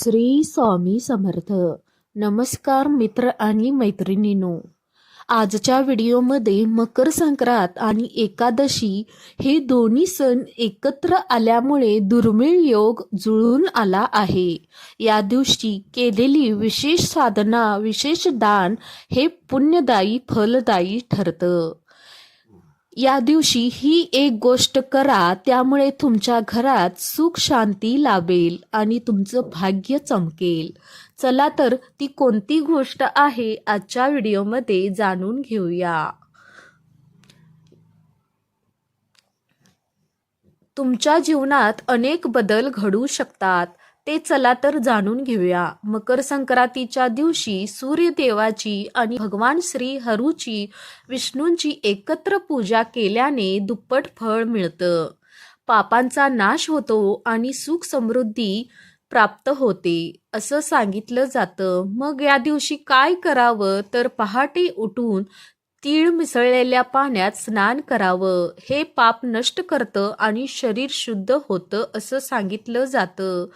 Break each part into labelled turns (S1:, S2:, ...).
S1: श्री स्वामी समर्थ. नमस्कार मित्र आणि मैत्रिणींनो. आजच्या व्हिडिओमध्ये मकर संक्रांत आणि एकादशी हे दोन्ही सण एकत्र आल्यामुळे दुर्मिळ योग जुळून आला आहे. या दिवशी केलेली विशेष साधना विशेष दान हे पुण्यदायी फलदायी ठरतं. या दिवशी ही एक गोष्ट करा त्यामुळे तुमच्या घरात सुख शांती लाभेल आणि तुमचं भाग्य चमकेल. चला तर ती कोणती गोष्ट आहे आजच्या व्हिडिओमध्ये जाणून घेऊया. तुमच्या जीवनात अनेक बदल घडू शकतात. ते चला तर जाणून घेऊया. मकर संक्रांतीच्या दिवशी सूर्यदेवाची आणि भगवान श्री हरूची विष्णूंची एकत्र पूजा केल्याने दुप्पट फळ मिळतं. पापांचा नाश होतो आणि सुख समृद्धी प्राप्त होते असं सांगितलं जातं. मग या दिवशी काय करावं? तर पहाटे उठून तीळ मिसळलेल्या पाण्यात स्नान करावं. हे पाप नष्ट करतं आणि शरीर शुद्ध होतं असं सांगितलं जातं.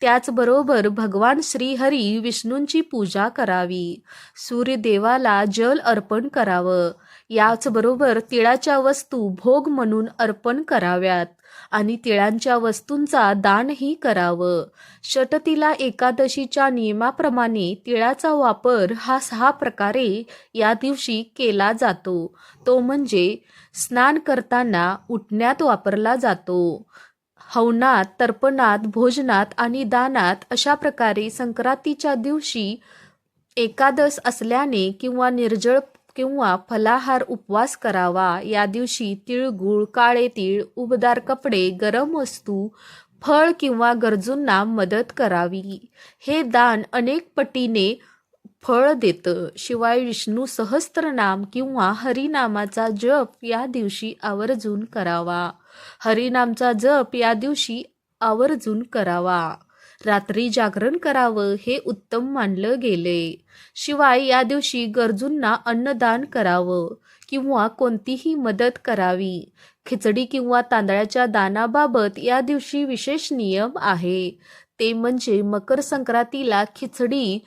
S1: त्याचबरोबर भगवान श्रीहरी विष्णूंची पूजा करावी. सूर्यदेवाला जल अर्पण करावं. याचबरोबर तिळाच्या वस्तू भोग म्हणून अर्पण कराव्यात आणि तिळांच्या वस्तूंचा दानही करावं. षटतीला एकादशीच्या नियमाप्रमाणे तिळाचा वापर हा सहा प्रकारे या दिवशी केला जातो. तो म्हणजे स्नान करताना उठण्यात वापरला जातो. हवनात तर्पणात भोजनात आणि दानात अशा प्रकारे संक्रांतीच्या दिवशी एकादश असल्याने किंवा निर्जळ किंवा फलाहार उपवास करावा. या दिवशी तिळगुळ काळे तीळ उबदार कपडे गरम वस्तू फळ किंवा गरजूंना मदत करावी. हे दान अनेक पटीने फळ देतं. शिवाय विष्णू सहस्त्रनाम किंवा हरिनामाचा जप या दिवशी आवर्जून करावा. हरिनामचा जप या दिवशी आवर्जून करावा. रात्री जागरण करावं हे उत्तम मानलं गेले. शिवाय या दिवशी गरजूंना अन्नदान करावं किंवा कोणतीही मदत करावी. खिचडी किंवा तांदळाच्या दानाबाबत या दिवशी विशेष नियम आहे. ते म्हणजे मकर संक्रांतीला खिचडी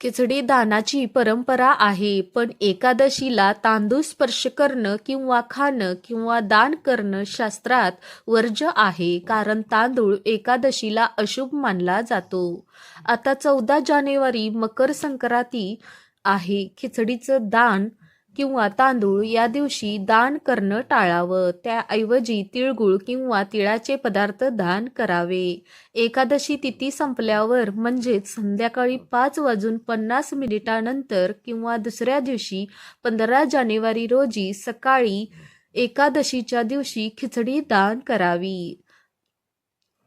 S1: खिचडी दानाची परंपरा आहे पण एकादशीला तांदूळ स्पर्श करणं किंवा खाणं किंवा दान करणं शास्त्रात वर्ज्य आहे कारण तांदूळ एकादशीला अशुभ मानला जातो. आता चौदा जानेवारी मकर संक्रांती आहे खिचडीचं दान किंवा तांदूळ या दिवशी दान करणं टाळावं. त्याऐवजी तिळगुळ किंवा तिळाचे पदार्थ दान करावे. एकादशी तिथी संपल्यावर म्हणजेच संध्याकाळी पाच वाजून पन्नास मिनिटानंतर किंवा दुसऱ्या दिवशी पंधरा जानेवारी रोजी सकाळी एकादशीच्या दिवशी खिचडी दान करावी.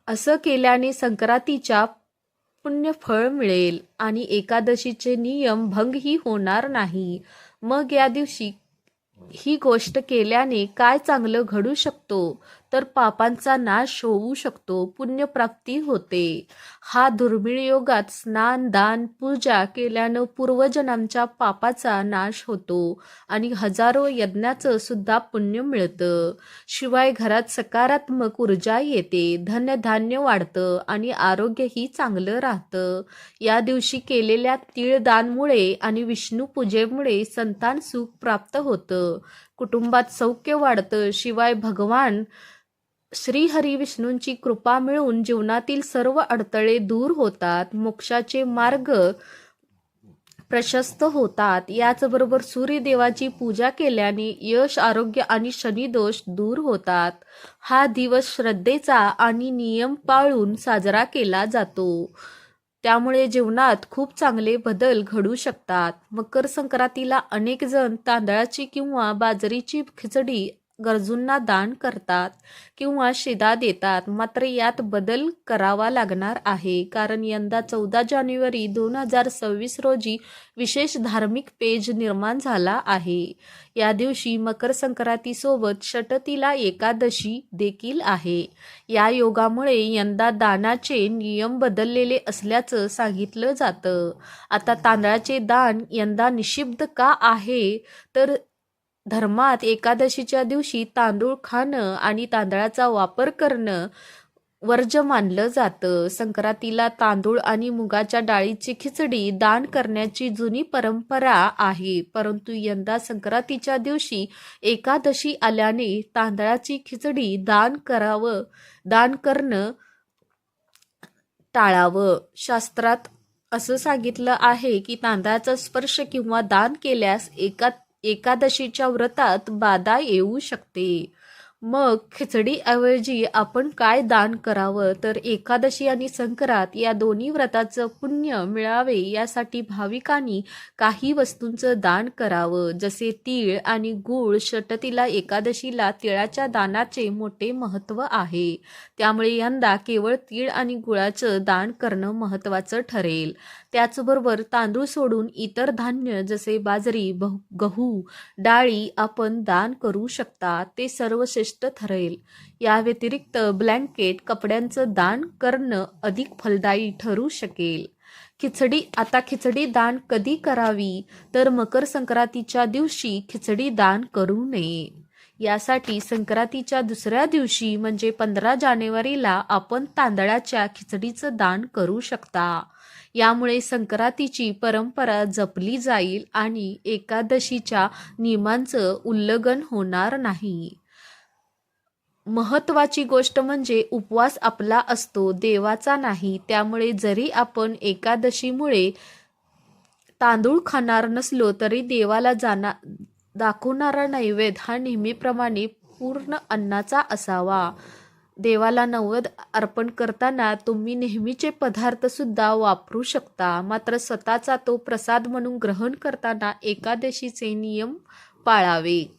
S1: असं केल्याने संक्रांतीच्या पुण्य फळ मिळेल आणि एकादशीचे नियम भंगही होणार नाही. मग या दिवशी ही गोष्ट केल्याने काय चांगलं घडू शकतो? तर पापांचा नाश होऊ शकतो पुण्यप्राप्ती होते. हा दुर्मिळ योगात स्नान दान पूजा केल्यानं पूर्वजनांच्या पापाचा नाश होतो आणि हजारो यज्ञाचं सुद्धा पुण्य मिळतं. शिवाय घरात सकारात्मक ऊर्जा येते धनधान्य वाढतं आणि आरोग्यही चांगलं राहतं. या दिवशी केलेल्या तिळदानमुळे आणि विष्णू पूजेमुळे संतान सुख प्राप्त होतं. कुटुंबात सौख्य वाढतं शिवाय भगवान श्रीहरी विष्णूंची कृपा मिळून जीवनातील सर्व अडथळे दूर होतात मोक्षाचे मार्ग प्रशस्त होतात. याचबरोबर सूर्यदेवाची पूजा केल्याने यश आरोग्य आणि शनिदोष दूर होतात. हा दिवस श्रद्धेचा आणि नियम पाळून साजरा केला जातो. त्यामुळे जीवनात खूप चांगले बदल घडू शकतात. मकर संक्रांतीला अनेक जण तांदळाची किंवा बाजरीची खिचडी गरजूंना दान करतात किंवा शिदा देतात मात्र यात बदल करावा लागणार आहे. कारण यंदा चौदा जानेवारी दोन हजार सव्वीस रोजी विशेष धार्मिक पेज निर्माण झाला आहे. या दिवशी मकर संक्रांतीसोबत षटतीला एकादशी देखील आहे. या योगामुळे यंदा दानाचे नियम बदललेले असल्याचं सांगितलं जातं. आता तांदळाचे दान यंदा निषिद्ध का आहे? तर धर्मात एकादशीच्या दिवशी तांदूळ खाणं आणि तांदळाचा वापर करणं वर्ज मानलं जातं. संक्रांतीला तांदूळ आणि मुगाच्या डाळीची खिचडी दान करण्याची जुनी परंपरा आहे. परंतु यंदा संक्रांतीच्या दिवशी एकादशी आल्याने तांदळाची खिचडी दान करावं दान करणं टाळावं. शास्त्रात असं सांगितलं आहे की तांदळाचा स्पर्श किंवा दान केल्यास एका एकादशीच्या व्रतात बाधा येऊ शकते. मग खिचडीऐवजी आपण काय दान करावं? तर एकादशी आणि संक्रांत या दोन्ही व्रताचं पुण्य मिळावे यासाठी भाविकांनी काही वस्तूंचं दान करावं. जसे तीळ आणि गूळ षटतीला एकादशीला तिळाच्या दानाचे मोठे महत्त्व आहे. त्यामुळे यंदा केवळ तीळ आणि गुळाचं दान करणं महत्त्वाचं ठरेल. त्याचबरोबर तांदूळ सोडून इतर धान्य जसे बाजरी बहु गहू डाळी आपण दान करू शकता. ते श्रेष्ठ ठरेल. या व्यतिरिक्त ब्लँकेट कपड्यांचं दान करणं अधिक फलदायी ठरू शकेल. खिचडी आता खिचडी दान कधी करावी? तर मकर संक्रांतीच्या दिवशी खिचडी दान करू नये. यासाठी संक्रांतीच्या दुसऱ्या दिवशी म्हणजे पंधरा जानेवारीला आपण तांदळाच्या खिचडीचं दान करू शकता. यामुळे संक्रांतीची परंपरा जपली जाईल आणि एकादशीच्या नियमांचं उल्लंघन होणार नाही. महत्वाची गोष्ट म्हणजे उपवास आपला असतो देवाचा नाही. त्यामुळे जरी आपण एकादशीमुळे तांदूळ खाणार नसलो तरी देवाला जाणार दाखवणारा नैवेद्य हा नेहमीप्रमाणे पूर्ण अन्नाचा असावा. देवाला नैवेद अर्पण करताना तुम्ही नेहमीचे पदार्थ सुद्धा वापरू शकता. मात्र स्वतःचा तो प्रसाद म्हणून ग्रहण करताना एकादशीचे नियम पाळावे.